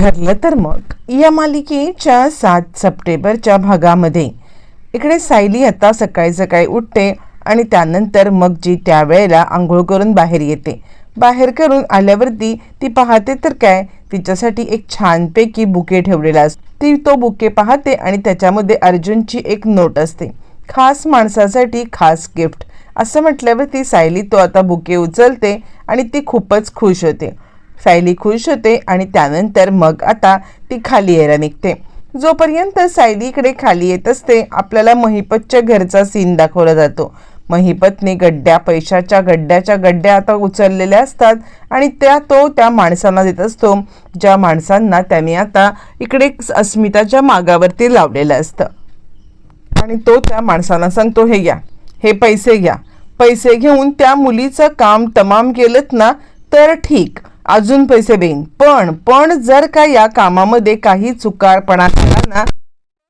ठरलं तर मग. या मालिकेच्या सात सप्टेंबरच्या भागामध्ये. इकडे सायली आता सकाळी सकाळी उठते आणि त्यानंतर मग जी त्यावेळेला आंघोळ करून बाहेर येते. बाहेर करून आल्यावरती ती पाहते तर काय तिच्यासाठी एक छानपैकी बुके ठेवलेला असतो ती तो बुके पाहते आणि त्याच्यामध्ये अर्जुनची एक नोट असते. खास माणसासाठी खास गिफ्ट. असं म्हटल्यावर ती सायली तो आता बुके उचलते आणि ती खूपच खुश होते. सायली खुश होते आणि त्यानंतर मग आता ती खाली यायला निघते. जोपर्यंत सायली इकडे खाली येत असते आपल्याला महिपतच्या घरचा सीन दाखवला जातो. महिपतने गड्ड्या पैशाच्या गड्ड्याच्या गड्ड्या आता उचललेल्या असतात आणि त्या तो त्या माणसांना देत असतो. ज्या माणसांना त्याने आता इकडे अस्मिताच्या मागावरती लावलेलं असतं. आणि तो त्या माणसांना सांगतो हे घ्या हे पैसे घ्या. पैसे घेऊन त्या मुलीचं काम तमाम केलं ना तर ठीक. अजून पैसे देईन. पण पण जर का या कामामध्ये काही चुकारपणा केला ना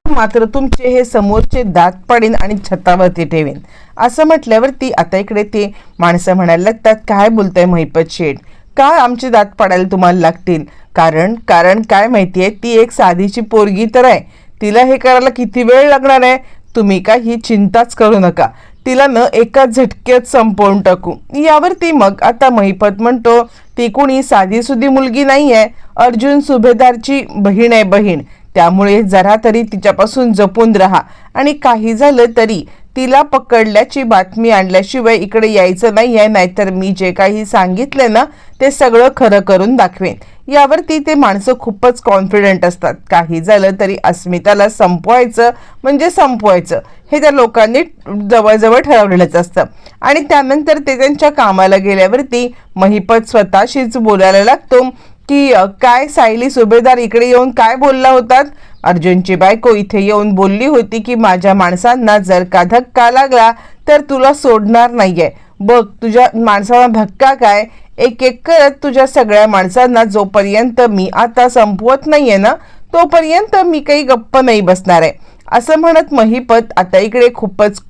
मात्र तुमचे हे समोरचे दात पाडीन आणि छतावरती ठेवेन. असं म्हटल्यावरती आता इकडे ते माणसं म्हणायला लागतात काय बोलताय महिपत शेठ? का आमचे दात पाडायला तुम्हाला लागतील? कारण कारण काय माहिती आहे ती एक साधीची पोरगी तर आहे. तिला हे करायला किती वेळ लागणार आहे? तुम्ही का ही चिंताच करू नका. तिला न एका झटक्यात संपवून टाकू. यावरती मग आता महिपत म्हणतो ती कुणी साधी सुधी मुलगी नाही आहे अर्जुन सुभेदारची बहीण आहे बहीण. त्यामुळे जरा तरी तिच्यापासून जपून राहा. आणि काही झालं तरी तिला पकडल्याची बातमी आणल्याशिवाय इकडे यायचं नाही आहे नाहीतर मी जे काही सांगितलं ना ते सगळं खरं करून दाखवेन. यावरती ते माणसं खूपच कॉन्फिडंट असतात. काही झालं तरी अस्मिताला संपवायचं म्हणजे संपवायचं. हे त्या लोकांनी जवळजवळ ठरवलेलंच असतं. आणि त्यानंतर ते त्यांच्या कामाला गेल्यावरती महिपत स्वतःशीच बोलायला लागतो की काय सायली सुभेदार इकडे येऊन काय बोलला होतात? अर्जुनची बायको इथे येऊन बोलली होती की माझ्या माणसांना जर का धक्का लागला तर तुला सोडणार नाहीये. बघ तुझ्या माणसाला धक्का काय? एक एक करत तुझ्या सगळ्या माणसांना जोपर्यंत मी आता संपवत नाहीये ना तोपर्यंत मी काही गप्प नाही बसणार आहे. असं म्हणत महिपत आता इकडे खूपच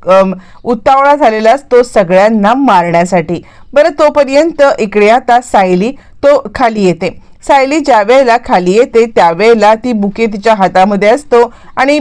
उतावळा झालेला असतो सगळ्यांना मारण्यासाठी. बरं तोपर्यंत इकडे आता सायली तो खाली येते. सायली ज्या वेळेला खाली येते त्यावेळेला ती बुके तिच्या हातामध्ये असतो आणि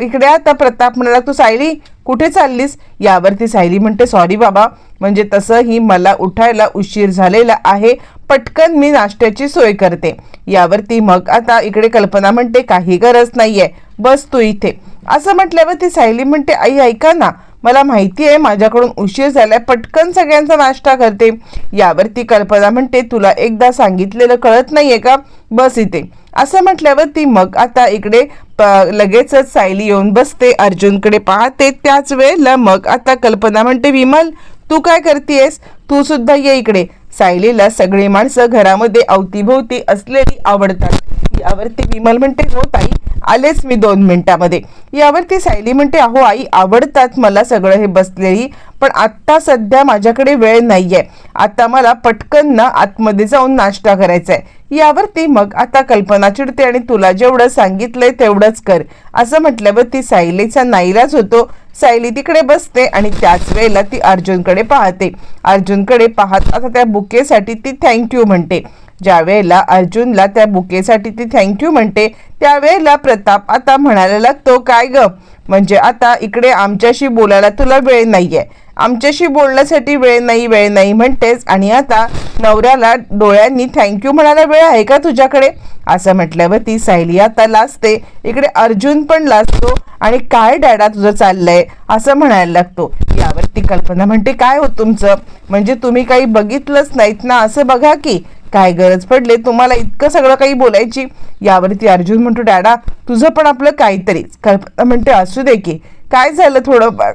इकडे आता प्रताप म्हणाला तू सायली कुठे चाललीस? यावरती. सायली म्हणते सॉरी बाबा म्हणजे तसंही मला उठायला उशीर झालेला आहे. पटकन मी नाश्त्याची सोय करते. यावरती मग आता इकडे कल्पना म्हणते काही गरज नाही आहे बस तू इथे. असं म्हटल्यावर ती सायली म्हणते आई ऐका ना मला माहिती आहे माझ्याकडून उशीर झालाय पटकन सगळ्यांचा नाश्ता करते. यावरती कल्पना म्हणते तुला एकदा सांगितलेलं कळत नाहीये का? बस इथे. असं म्हटल्यावर ती मग आता इकडे लगेचच सायली येऊन बसते अर्जुनकडे पाहते. त्याच वेळेला मग आता कल्पना म्हणते विमल तू काय करतेयस? तू सुद्धा ये इकडे. सायलीला सगळी माणसं घरामध्ये अवतीभोवती असलेली आवडतात. यावरती विमल म्हणते हो ताई आलेच मी दोन मिनिटामध्ये. यावरती सायली म्हणते अहो आई आवडतात मला सगळं हे बसलेली पण आत्ता सध्या माझ्याकडे वेळ नाहीये. आता मला पटकन ना आतमध्ये जाऊन नाश्ता करायचा आहे यावरती मग आता कल्पना चिडते आणि तुला जेवढं सांगितलंय तेवढंच कर. असं म्हटल्यावर ती सायलीचा नाईलाज होतो. सायली तिकडे बसते आणि त्याच वेळेला ती अर्जुनकडे पाहते. अर्जुनकडे पाहत आता त्या बुकेसाठी ती थँक्यू म्हणते. ज्या वेळेला अर्जुनला त्या बुकेसाठी ती थँक्यू म्हणते त्यावेळेला प्रताप आता म्हणायला लागतो काय ग? म्हणजे आता इकडे आमच्याशी बोलायला तुला वेळ नाही आहे आमच्याशी बोलण्यासाठी वेळ नाही वेळ नाही म्हणतेस. आणि आता नवऱ्याला डोळ्यांनी थँक्यू म्हणायला वेळ आहे का तुझ्याकडे? असं म्हटल्यावर ती सायली आता लाजते. इकडे अर्जुन पण लाजतो. आणि काय डॅडा तुझं चाललंय? असं म्हणायला लागतो. यावर ती कल्पना म्हणते काय हो तुमचं? म्हणजे तुम्ही काही बघितलंच नाहीत ना? असं बघा की. काय गरज पडले? तुम्हाला इतकं सगळं काही बोलायची? यावरती अर्जुन म्हणतो डॅडा तुझं पण आपलं काहीतरी कल्पना म्हणते असू दे की. काय झालं थोडंफार?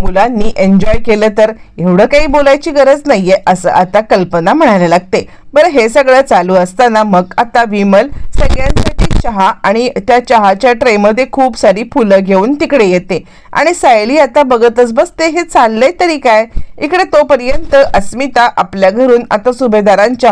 मुलांनी एन्जॉय केलं तर एवढं काही बोलायची गरज नाहीये असं आता कल्पना म्हणायला लागते. बरं हे सगळं चालू असताना मग आता विमल सगळ्यांसाठी चहा आणि त्या चहाच्या ट्रेमध्ये खूप सारी फुलं घेऊन तिकडे येते. आणि सायली आता बघतच बसते हे चाललंय तरी काय? इकडे तोपर्यंत अस्मिता आपल्या घरून आता सुभेदारांच्या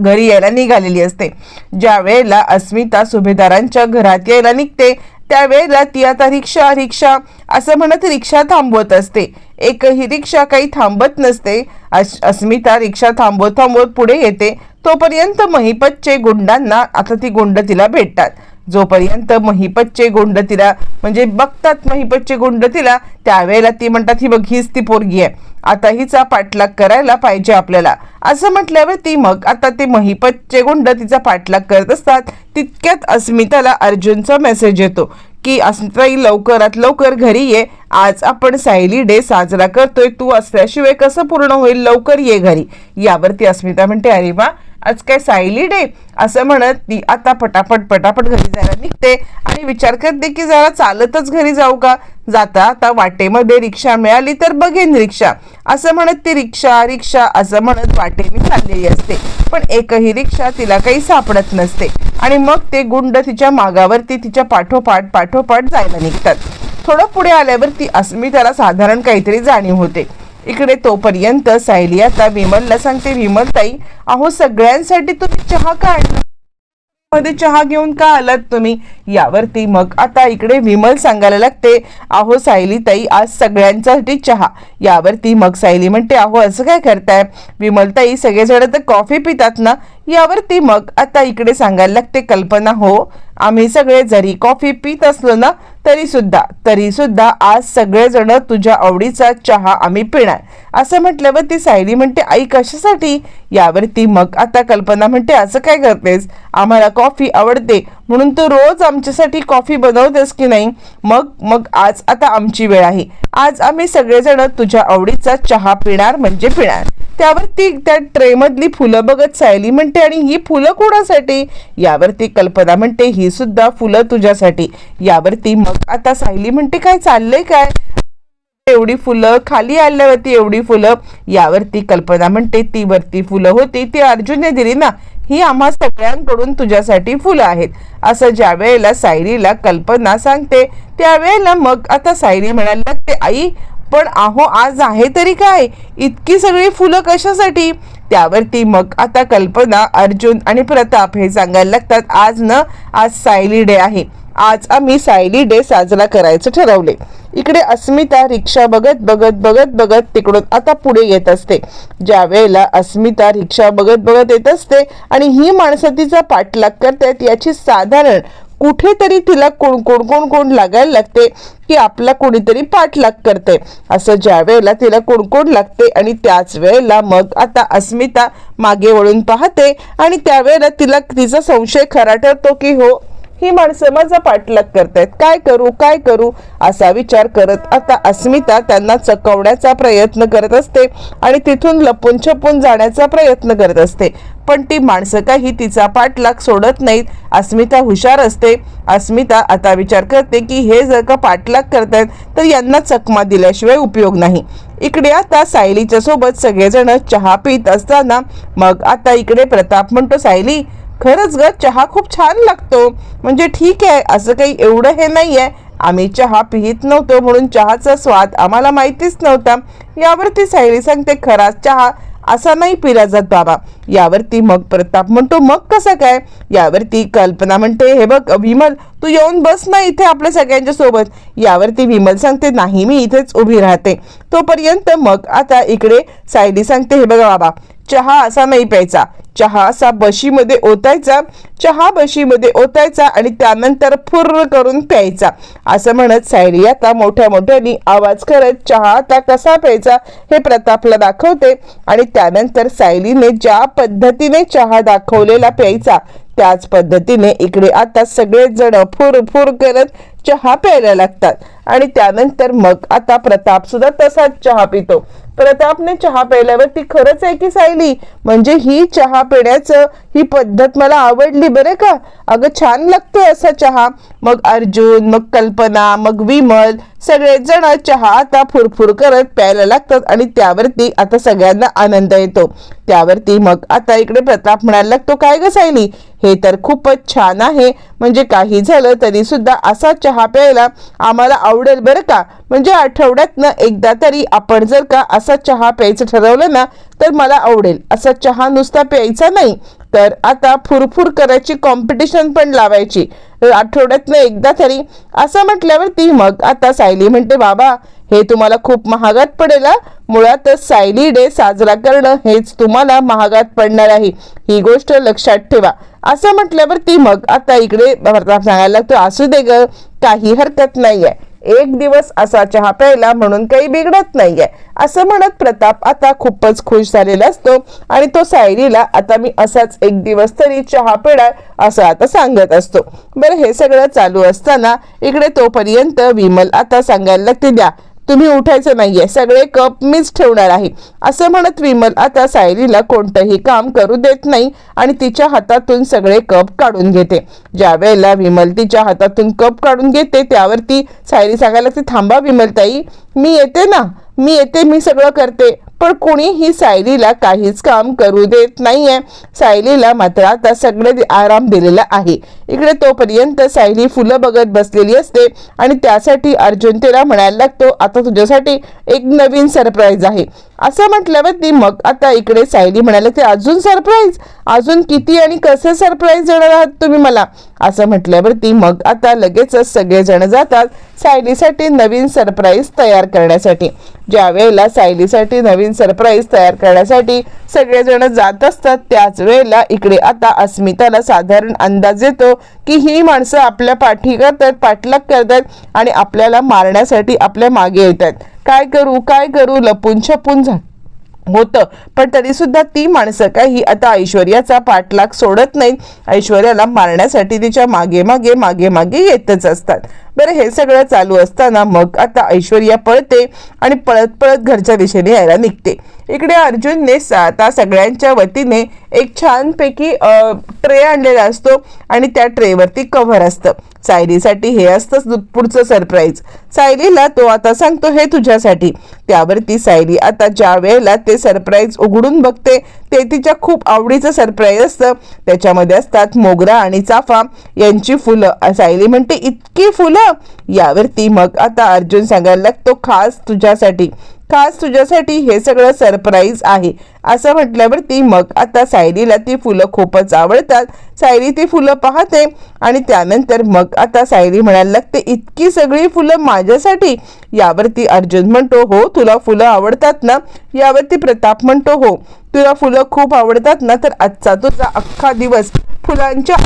घरी यायला निघालेली असते. ज्या वेळेला अस्मिता सुभेदारांच्या घरात यायला निघते त्यावेळेला ती आता रिक्षा रिक्षा असं म्हणत रिक्षा थांबवत असते. एकही रिक्षा काही थांबत नसते. अस- अस्मिता रिक्षा थांबवत थांबवत पुढे येते. तोपर्यंत महिपतचे गुंडांना आता ती गुंड तिला भेटतात. जोपर्यंत महिपतचे गुंड तिला म्हणजे बघतात महिपतचे गुंड तिला त्यावेळेला ती म्हणतात ही बघ हीच ती पोरगी आहे. आता हिचा पाठलाग करायला पाहिजे आपल्याला. असं म्हटल्यावर ती मग आता ते महिपतचे गुंड तिचा पाठलाग करत असतात तितक्यात अस्मिताला अर्जुनचा मेसेज येतो की अस्मिताई लवकरात लवकर घरी ये. आज आपण सायली डे साजरा करतोय. तू असल्याशिवाय कसं पूर्ण होईल? लवकर ये घरी. यावरती अस्मिता म्हणते अरे वा आज काय सायली डे? असं म्हणत ती आता पटापट पटापट घरी जायला निघते आणि विचार करते की जरा चालतच घरी जाऊ का? जाता आता वाटेमध्ये रिक्षा मिळाली तर बघेन रिक्षा. असं म्हणत ती रिक्षा रिक्षा असं म्हणत वाटेने चाललेली असते. पण एकही रिक्षा तिला काही सापडत नसते. आणि मग ते गुंड तिच्या मागावरती तिच्या पाठोपाठ पाठोपाठ जायला निघतात. थोडं पुढे आल्यावर ती अस्मिताला साधारण काहीतरी जाणीव होते. इकडे तोपर्यंत सायली आता विमलला सांगते विमल ताई अहो सगळ्यांसाठी तुम्ही चहा का आणला? मध्ये चहा घेऊन का आलात तुम्ही? यावरती मग आता इकडे विमल सांगायला लागते अहो सायली ताई आज सगळ्यांसाठी चहा. यावरती मग सायली म्हणते अहो असं काय करताय? विमल ताई सगळेजण तर कॉफी पितात ना? यावरती मग आता इकडे सांगायला लागते कल्पना हो आम्ही सगळे जरी कॉफी पित असलो ना तरी सुद्धा तरी सुद्धा आज सगळेजण तुझ्या आवडीचा चहा आम्ही पिणार. असं म्हटल्यावर ती सायली म्हणते आई कशासाठी? यावर ती मग आता कल्पना म्हणते असं काय करतेस? आम्हाला कॉफी आवडते. म्हणून तू रोज आमच्यासाठी कॉफी बनवतेस की नाही? मग मग आज आता आमची वेळ आहे. आज आम्ही सगळेजण तुझ्या आवडीचा चहा पिणार म्हणजे पिणार. त्यावरती त्या ट्रेमधली फुलं बघत सायली म्हणते आणि ही फुलं कोणासाठी? यावरती कल्पना म्हणते ही सुद्धा फुलं तुझ्यासाठी. यावरती मग आता सायली म्हणते काय चाललंय काय? एवढी फुलं खाली आल्यावरती एवढी फुलं. यावरती कल्पना म्हणते ती वरती फुलं होती ती अर्जुनने दिली ना. ही आम्हा सगळ्यांकडून तुझ्यासाठी फुलं आहेत. असं ज्या वेळेला सायलीला कल्पना सांगते त्यावेळेला मग आता सायली म्हणायला लागते आई पण अहो आज आहे तरी काय? इतकी सगळी फुलं कशासाठी? त्यावरती मग आता कल्पना अर्जुन आणि प्रताप हे सांगायला लागतात आज न आज सायली डे आहे. आज आम्ही सायली डे साजरा करायचं ठरवले. इकडे अस्मिता रिक्षा बघत बघत बघत बघत तिकडून आता पुढे येत असते. ज्या वेळेला अस्मिता रिक्षा बघत बघत येत असते आणि ही माणसं तिचा पाठलाग करतात याची साधारण कुठेतरी तिला कोण कोण कोण कोण लागायला लागते की आपला कोणीतरी पाठलाग करते. असं ज्या वेळेला तिला कोण कोण लागते आणि त्याच वेळेला मग आता अस्मिता मागे वळून पाहते आणि त्यावेळेला तिला तिचा संशय खरा ठरतो की हो ही माणसं माझा पाठलाग करतायत. काय करू काय करू असा विचार करत आता अस्मिता त्यांना चकवण्याचा प्रयत्न करत असते आणि तिथून लपून छपून जाण्याचा प्रयत्न करत असते. पण ती माणसं काही तिचा पाठलाग सोडत नाहीत. अस्मिता हुशार असते. अस्मिता आता विचार करते की हे जर का पाठलाग करतायत तर यांना चकमा दिल्याशिवाय उपयोग नाही. इकडे आता सायलीच्या सोबत सगळेजण चहा पित असताना मग आता इकडे प्रताप म्हणतो सायली खरंच ग चहा खूप छान लागतो. म्हणजे ठीक आहे असं काही एवढं हे नाही आहे आम्ही चहा पिहित नव्हतो म्हणून चहाचा स्वाद आम्हाला माहितीच नव्हता. यावरती सायली सांगते खराच चहा असा नाही पिला जात बाबा. यावरती मग प्रताप म्हणतो मग कसं काय? यावरती कल्पना म्हणते हे बघ विमल तू येऊन बस ना इथे आपल्या सगळ्यांच्या सोबत. यावरती विमल सांगते नाही मी इथेच उभी राहते. तोपर्यंत मग आता इकडे सायली सांगते हे बघा बाबा चहा असा नाही प्यायचा. चहा असा बशीमध्ये ओतायचा. चहा बशीमध्ये ओतायचा आणि त्यानंतर फुर्र करून प्यायचा. असं म्हणत सायली आता मोठ्या मोठ्यानी आवाज करत चहा आता कसा प्यायचा? हे प्रतापला दाखवते आणि त्यानंतर सायलीने ज्या पद्धतीने चहा दाखवलेला प्यायचा. त्याच पद्धतीने इकडे आता सगळेच जण फुर फुर करत चहा प्यायला लागतात. आणि त्यानंतर मग आता प्रताप सुद्धा तसाच चहा पितो. प्रतापने चहा प्यायल्यावर ती खरंच आहे की सायली? म्हणजे ही चहा पिण्याचं ही पद्धत मला आवडली बरं का? अगं छान लागतोय असा चहा. मग अर्जुन मग कल्पना मग विमल सगळेच जण चहा आता फुरफुर करत प्यायला लागतात आणि त्यावरती आता सगळ्यांना आनंद येतो. त्यावरती मग आता इकडे प्रताप म्हणायला लागतो काय ग सायली हे तर खूपच छान आहे. म्हणजे काही झालं तरी सुद्धा असा चहा प्यायला आम्हाला आवडेल बरं का? म्हणजे आठवड्यातनं एकदा तरी आपण जर का असा चहा प्यायचं ठरवलं ना तर मला आवडेल. असा चहा नुसता प्यायचा नाही तर आता फुरफुर करायची कॉम्पिटिशन पण लावायची. आठवड्यातनं एकदा तरी. असं म्हटल्यावर ती मग आता सायली म्हणते बाबा हे तुम्हाला खूप महागात पडेल मुळातच सायली डे साजरा करणं हेच तुम्हाला महागात पडणार आहे. ही गोष्ट लक्षात ठेवा. असं म्हटल्यावर ती मग आता इकडे सांगायला लागतो असू दे ग काही हरकत नाही आहे एक दिवस असा चहा प्यायला म्हणून काही बिघडत नाहीये. असं म्हणत प्रताप आता खूपच खुश झालेला असतो आणि तो सायरीला आता मी असाच एक दिवस तरी चहा पिणार असं आता सांगत असतो. बरं हे सगळं चालू असताना इकडे तोपर्यंत विमल आता सांगायला लागते द्या तुम्ही उठायचं नाहीये सगळे कप मीच ठेवणार आहे. असं म्हणत विमल आता सायरीला कोणतंही काम करू देत नाही आणि तिच्या हातातून सगळे कप काढून घेते. ज्या वेळेला विमल तिच्या हातातून कप काढून घेते त्यावरती सायली सांगायला लागते थांबा विमलताई मी येते ना मी येते मी सगळं करते पण कोणीही सायलीला काहीच काम करू देत नाहीये. सायलीला मात्र आता सगळे आराम दिलेला आहे. इकडे तोपर्यंत सायली फुलं बघत बसलेली असते आणि त्यासाठी अर्जुन तिला म्हणायला लागतो आता तुझ्यासाठी एक नवीन सरप्राईज आहे. असं म्हटल्यावर ती मग आता इकडे सायली म्हणायला ते अजून सरप्राईज अजून किती आणि कसे सरप्राईज देणार आहात तुम्ही मला? असं म्हटल्यावरती मग आता लगेचच सगळेजण जातात सायलीसाठी नवीन सरप्राईज तयार करण्यासाठी. ज्या वेळेला सायलीसाठी नवीन सरप्राईज तयार करण्यासाठी सगळेजण जात असतात त्याच वेळेला इकडे आता अस्मिताला साधारण अंदाज येतो की ही माणसं आपल्या पाठी करतात पाठलाग करतात आणि आपल्याला मारण्यासाठी आपल्या मागे येतात. काय करू काय करू लपून छपून झा होतं. पण तरीसुद्धा ती माणसं काही आता ऐश्वर्याचा पाठलाग सोडत नाहीत. ऐश्वर्याला मारण्यासाठी तिच्यामागे मागे मागे मागे येतच असतात. बरं हे सगळं चालू असताना मग आता ऐश्वर्या पळते आणि पळत पळत घरच्या दिशेने यायला निघते. इकडे अर्जुनने आता सगळ्यांच्या वतीने एक छानपैकी ट्रे आणलेला असतो आणि त्या ट्रेवरती कव्हर असतं. सायलीसाठी हे असतं पुढचं सरप्राईज. सायलीला तो आता सांगतो हे तुझ्यासाठी. त्यावरती सायली आता ज्या वेळेला ते सरप्राईज उघडून बघते ते तिच्या खूप आवडीचं सरप्राईज असतं. त्याच्यामध्ये असतात मोगरा आणि चाफा. यांची फुलं. सायली म्हणते इतकी फुलं यावरती मग आता अर्जुन सांगायला लागतो खास तुझ्यासाठी. खास तुझ्यासाठी हे सगळं सरप्राईज आहे. असं म्हटल्यावर ती मग आता सायलीला ती फुलं खूपच आवडतात. सायली ती फुलं पाहते आणि त्यानंतर मग आता सायली म्हणायला लागते इतकी सगळी फुलं माझ्यासाठी? यावरती अर्जुन म्हणतो हो तुला फुलं आवडतात ना? यावरती प्रताप म्हणतो हो तुला फुलं खूप आवडतात ना? तर आजचा तुझा अख्खा दिवस फुलांच्या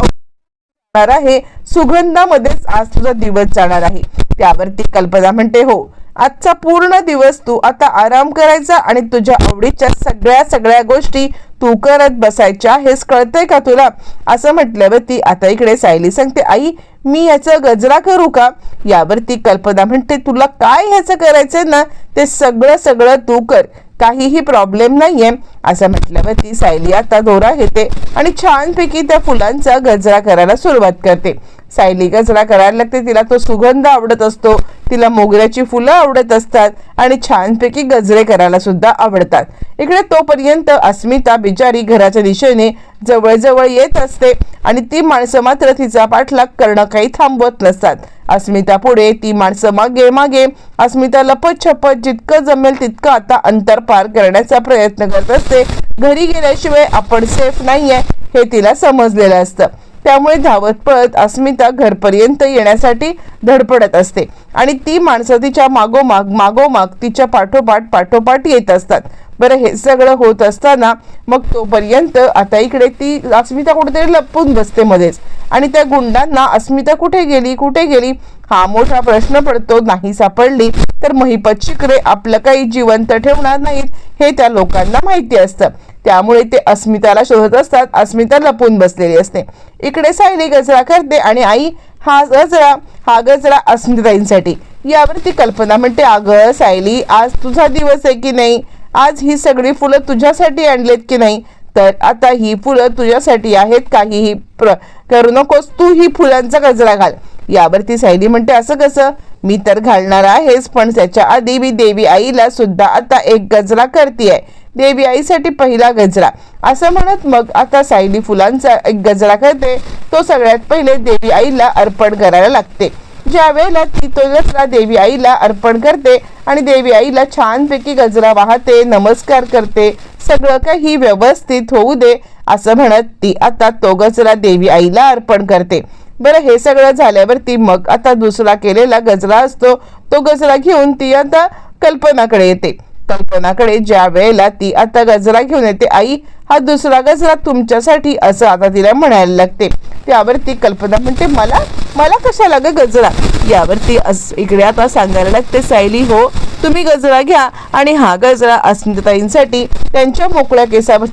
असणार आहे. सुगंधामध्येच आज तुझा दिवस जाणार आहे. त्यावरती कल्पना म्हणते हो आजचा पूर्ण दिवस तू आता आराम करायचा आणि तुझ्या आवडीच्या सगळ्या सगळ्या गोष्टी तू करत बसायच्या. हेच कळतंय का तुला? असं म्हटल्यावर ती आता इकडे सायली सांगते आई मी याचा गजरा करू का? यावरती कल्पना म्हणते तुला काय ह्याचं करायचंय ना ते सगळं सगळं तू कर. काहीही प्रॉब्लेम नाहीये असं म्हटल्यावर ती सायली आता दोरा घेते आणि छानपैकी त्या फुलांचा गजरा करायला सुरुवात करते. सायली गजरा करायला लागते. तिला तो सुगंध आवडत असतो. तिला मोगऱ्याची फुलं आवडत असतात आणि छानपैकी गजरे करायला सुद्धा आवडतात. इकडे तोपर्यंत अस्मिता बिचारी घराच्या दिशेने जवळजवळ येत असते आणि ती माणसं मात्र तिचा पाठलाग करणं काही थांबवत नसतात. अस्मिता पुढे ती माणसं मागे मागे. अस्मिता लपत छपत जितकं जमेल तितकं आता अंतर पार करण्याचा प्रयत्न करत असते. घरी गेल्याशिवाय आपण सेफ नाहीये हे तिला समजलेलं असतं. त्यामुळे धावत पळत अस्मिता घरपर्यंत येण्यासाठी धडपडत असते. आणि ती माणसं तिच्या मागोमाग मागोमाग तिच्या पाठोपाठ पाठोपाठ येत असतात. बरं हे सगळं होत असताना मग तोपर्यंत आता इकडे ती अस्मिता कुठेतरी लपून बसते मध्येच. आणि त्या गुंडांना अस्मिता कुठे गेली कुठे गेली? हा मोठा प्रश्न पडतो नाही सापडली. तर महिपत शिकरे आपलं काही जिवंत ठेवणार नाहीत हे त्या लोकांना माहिती असतं. त्यामुळे ते अस्मिताला शोधत असतात. अस्मिता लपून बसलेली असते. इकडे सायली गजरा करते आणि आई हा गजरा हा गजरा अस्मिताईंसाठी. यावर ती कल्पना म्हणते अगं सायली आज तुझा दिवस आहे की नाही? आज ही सगळी फुलं तुझ्यासाठी आणलेत की नाही? तर आता ही फुलं तुझ्यासाठी आहेत काहीही प्र करू नकोस तू ही फुलांचा गजरा घाल. यावरती सायली म्हणते असं कसं? मी तर घालणार आहेच पण त्याच्या आधी मी देवी आईला सुद्धा आता एक गजरा करते आहे देवी आईसाठी पहिला गजरा. असं म्हणत मग आता सायली फुलांचा एक गजरा करते. तो सगळ्यात पहिले देवी आईला अर्पण करायला लागते. ज्या वेळेला ती तो गजरा देवी आईला अर्पण करते आणि देवी आईला छानपैकी गजरा वाहते नमस्कार करते सगळं काही व्यवस्थित होऊ दे असं म्हणत ती आता तो गजरा देवी आईला अर्पण करते. बरं हे सगळं झाल्यावरती मग आता दुसरा केलेला गजरा असतो. तो गजरा घेऊन ती आता कल्पनाकडे येते. कल्पनाकडे ज्या वेळेला ती आता गजरा घेऊन येते आई हा दुसरा गजरा तुमच्यासाठी असं आता तिला म्हणायला लागते. त्यावरती कल्पना म्हणते मला? मला कशाला ग गजरा? यावरती अस इकडे आता सांगायला लागते सायली हो तुम्ही गजरा घ्या. आणि हा गजरा अस्मिताईंसाठी त्यांच्या मोकळ्या केसावर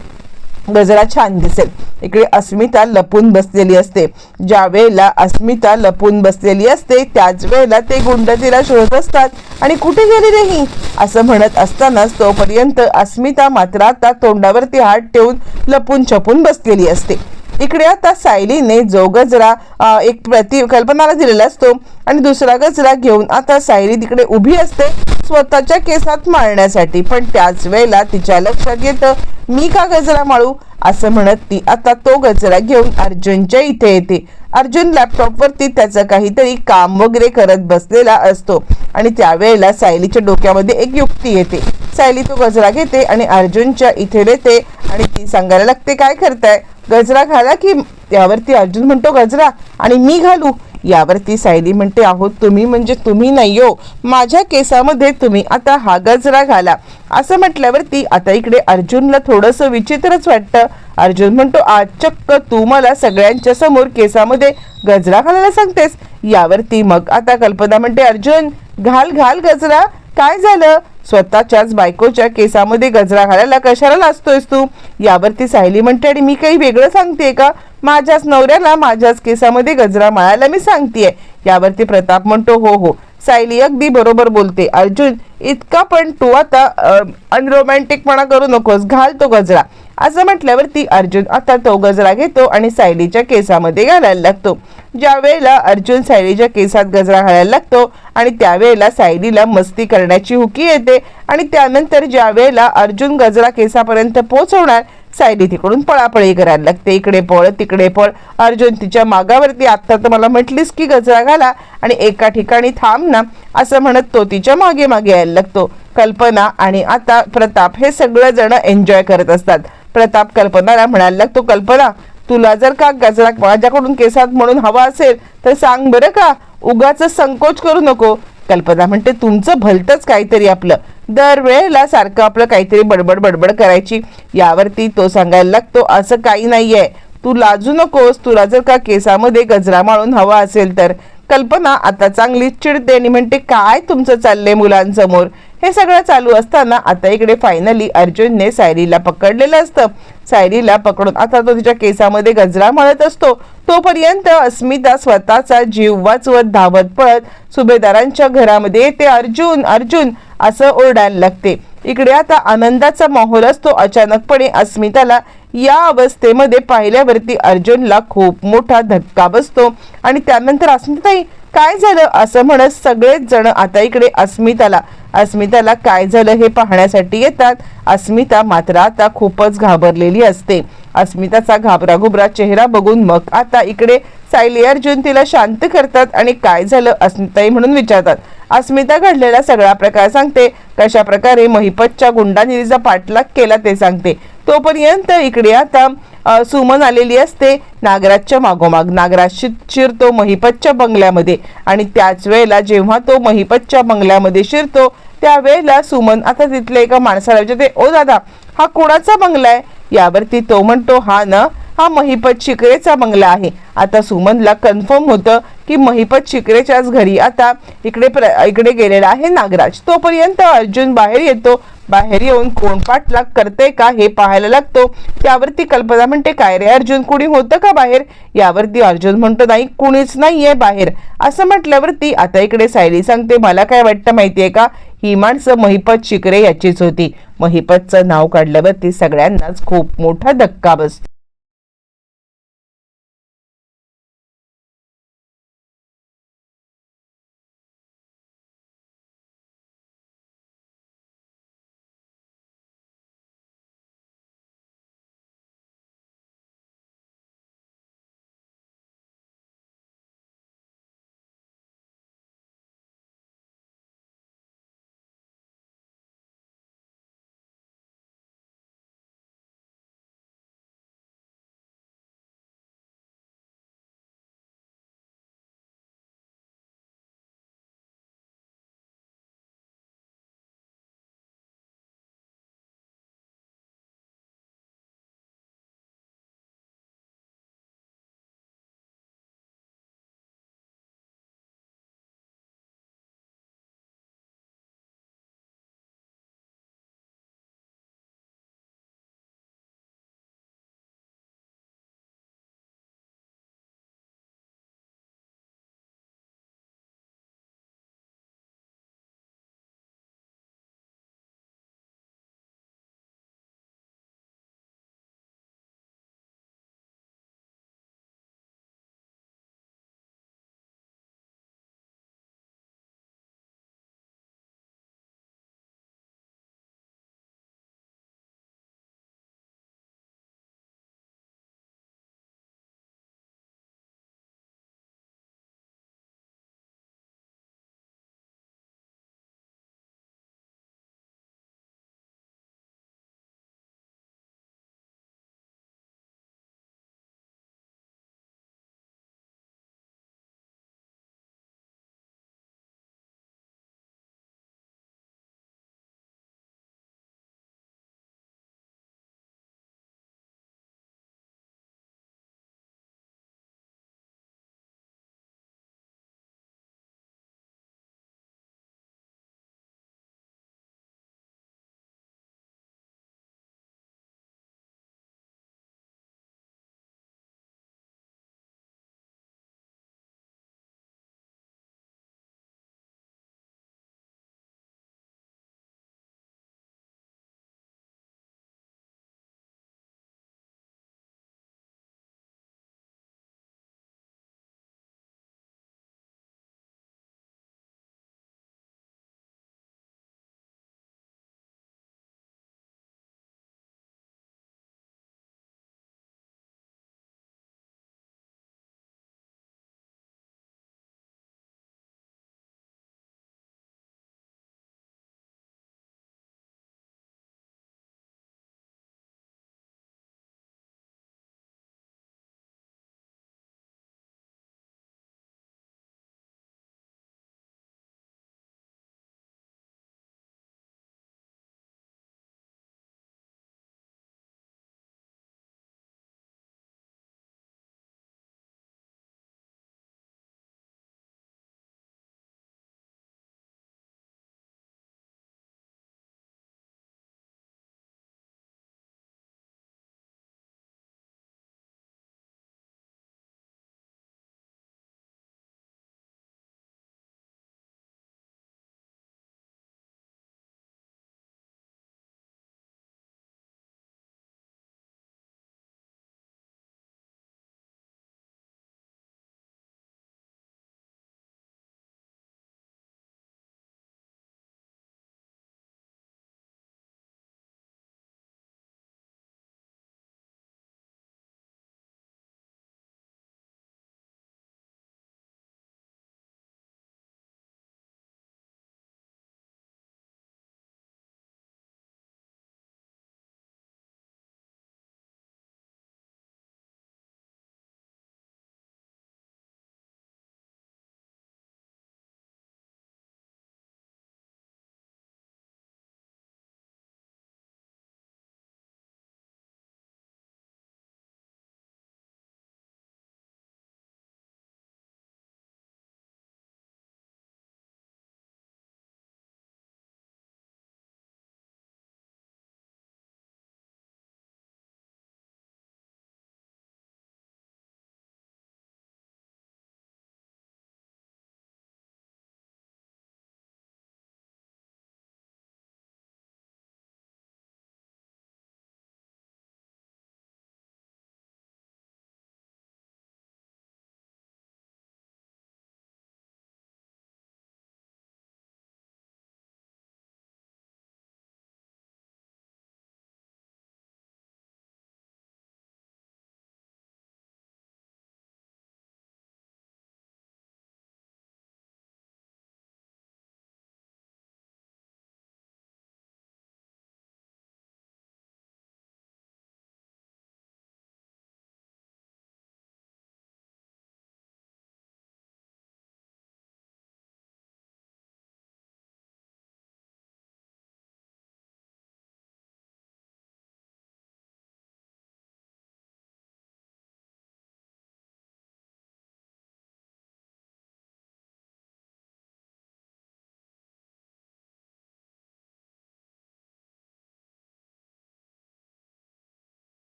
गजरा छान दिसेल. इकडे अस्मिता लपून बसलेली असते. ज्या वेळेला अस्मिता लपून बसलेली असते त्याच वेळेला ते गुंड तिला शोधत असतात. आणि कुठे गेली नाही असं म्हणत असतानाच तोपर्यंत अस्मिता मात्र आता तोंडावरती हात ठेवून लपून छपून बसलेली असते. इकडे आता सायलीने जो गजरा एक प्रति कल्पनाला दिलेला असतो आणि दुसरा गजरा घेऊन आता सायली तिकडे उभी असते स्वतःच्या केसात मारण्यासाठी. पण त्याच वेळेला तिच्या लक्षात येतं मी का गजरा माळू? असं म्हणत ती आता तो गजरा घेऊन अर्जुनच्या इथे येते. अर्जुन लॅपटॉपवरती त्याचं काहीतरी काम वगैरे करत बसलेला असतो आणि त्यावेळेला सायलीच्या डोक्यामध्ये एक युक्ती येते. सायली तो गजरा घेते आणि अर्जुनच्या इथे येते आणि ती सांगायला लागते काय करताय? गजरा घाला की यावरती अर्जुन म्हणतो गजरा आणि मी घालू? यावरती सायली म्हणते आहोत तुम्ही म्हणजे तुम्ही नाही हो. माझ्या केसामध्ये तुम्ही आता हा गजरा घाला. असं म्हटल्यावरती आता इकडे अर्जुनला थोडंसं विचित्रच वाटतं. अर्जुन म्हणतो आज चक्क तू मला सगळ्यांच्या समोर केसामध्ये गजरा घालायला सांगतेस. यावरती मग आता कल्पना म्हणते अर्जुन घाल घाल गजरा. काय झालं? स्वतःच्याच बायकोच्या केसामध्ये गजरा घालायला कशाला लाजतोयस तू? यावरती सायली म्हणते आणि मी काही वेगळं सांगते का? माझ्याच नवऱ्याला माझ्याच केसामध्ये गजरा माळायला मी सांगतेय. यावरती प्रताप म्हणतो हो हो. सायली अगदी बरोबर बोलते अर्जुन इतका पण तू आता अनरोमॅन्टिकपणा करू नकोस घाल तो गजरा. असं म्हटल्यावरती अर्जुन आता तो गजरा घेतो आणि सायलीच्या केसामध्ये घालायला लागतो. ज्या वेळेला अर्जुन सायलीच्या केसात गजरा घालायला लागतो आणि त्यावेळेला सायलीला मस्ती करण्याची हुकी येते आणि त्यानंतर ज्या वेळेला अर्जुन गजरा केसापर्यंत पोहोचवणार सायली तिकडून पळापळी करायला लागते. इकडे पळ तिकडे पळ. अर्जुन तिच्या मागावरती आत्ता तर मला म्हटलीस की गजरा घाला आणि एका ठिकाणी थांब ना असं म्हणत तो तिच्यामागे मागे यायला लागतो. कल्पना आणि आता प्रताप हे सगळं जण एन्जॉय करत असतात. प्रताप कल्पनाला म्हणायला लागतो कल्पना तुला जर का गजरा माझ्याकडून केसात म्हणून हवा असेल तर सांग बरं का उगाच संकोच करू नको. कल्पना म्हणते तुमचं भलतंच काहीतरी आपलं. दरवेळेला सारखं आपलं काहीतरी बडबड बडबड करायची. यावरती तो सांगायला लागतो असं काही नाहीये. तू लाजू नकोस तुला जर का केसामध्ये गजरा माळून हवा असेल तर. कल्पना आता चांगली चिडते आणि म्हणते काय तुमचं चाललंय मुलांसमोर? हे सगळं चालू असताना आता इकडे फायनली अर्जुनने सायरीला पकडलेलं असतं. सायरीला पकडून आता तो तिच्या केसामध्ये गजरा मारत असतो. तोपर्यंत अस्मिता स्वतःचा जीव वाचवत धावत पळत सुभेदारांच्या घरामध्ये येते. अर्जुन अर्जुन असं ओरडायला लागते. इकडे आता आनंदाचा माहोल असतो. अचानकपणे अस्मिताला या अवस्थेमध्ये पाहिल्यावरती अर्जुनला खूप मोठा धक्का बसतो. आणि त्यानंतर अस्मिताई काय झालं? असं म्हणत सगळेच जण आता इकडे अस्मिताला अस्मिताला काय झालं हे पाहण्यासाठी येतात. अस्मिता मात्र आता खूपच घाबरलेली असते. अस्मिताचा घाबरा घुबरा चेहरा बघून मग आता इकडे सायली अर्जुन तिला शांत करतात आणि काय झालं अस्मिताई म्हणून विचारतात. अस्मिता घडलेला सगळा प्रकार सांगते. कशा प्रकारे महिपतच्या गुंडांनी पाठलाग केला ते सांगते. तोपर्यंत इकडे आता सुमन आलेली असते नागराजच्या मागोमाग. नागराज शिरतो महिपतच्या बंगल्यामध्ये आणि त्याच वेळेला जेव्हा तो महिपतच्या बंगल्यामध्ये शिरतो त्यावेळेला सुमन आता तिथल्या एका माणसाला विचारते ओ दादा हा कोणाचा बंगला आहे? यावरती तो म्हणतो हा ना हा महिपत शिकरेचा बंगला आहे. आता सुमनला कन्फर्म होतं की महिपत शिकरेच्याच घरी आता इकडे प्र इकडे गेलेला आहे नागराज. तोपर्यंत अर्जुन बाहेर येतो बाहेर येऊन कोण पाठलाग करते का हे पाहायला लागतो. त्यावरती कल्पना म्हणते काय रे अर्जुन कुणी होतं का बाहेर? यावरती अर्जुन म्हणतो नाही कुणीच नाहीये बाहेर. असं म्हटल्यावरती आता इकडे सायली सांगते मला काय वाटतं माहितीये का? ही माणसं महिपत शिकरे याचीच होती. महिपतचं नाव काढल्यावरती सगळ्यांनाच खूप मोठा धक्का बसतो.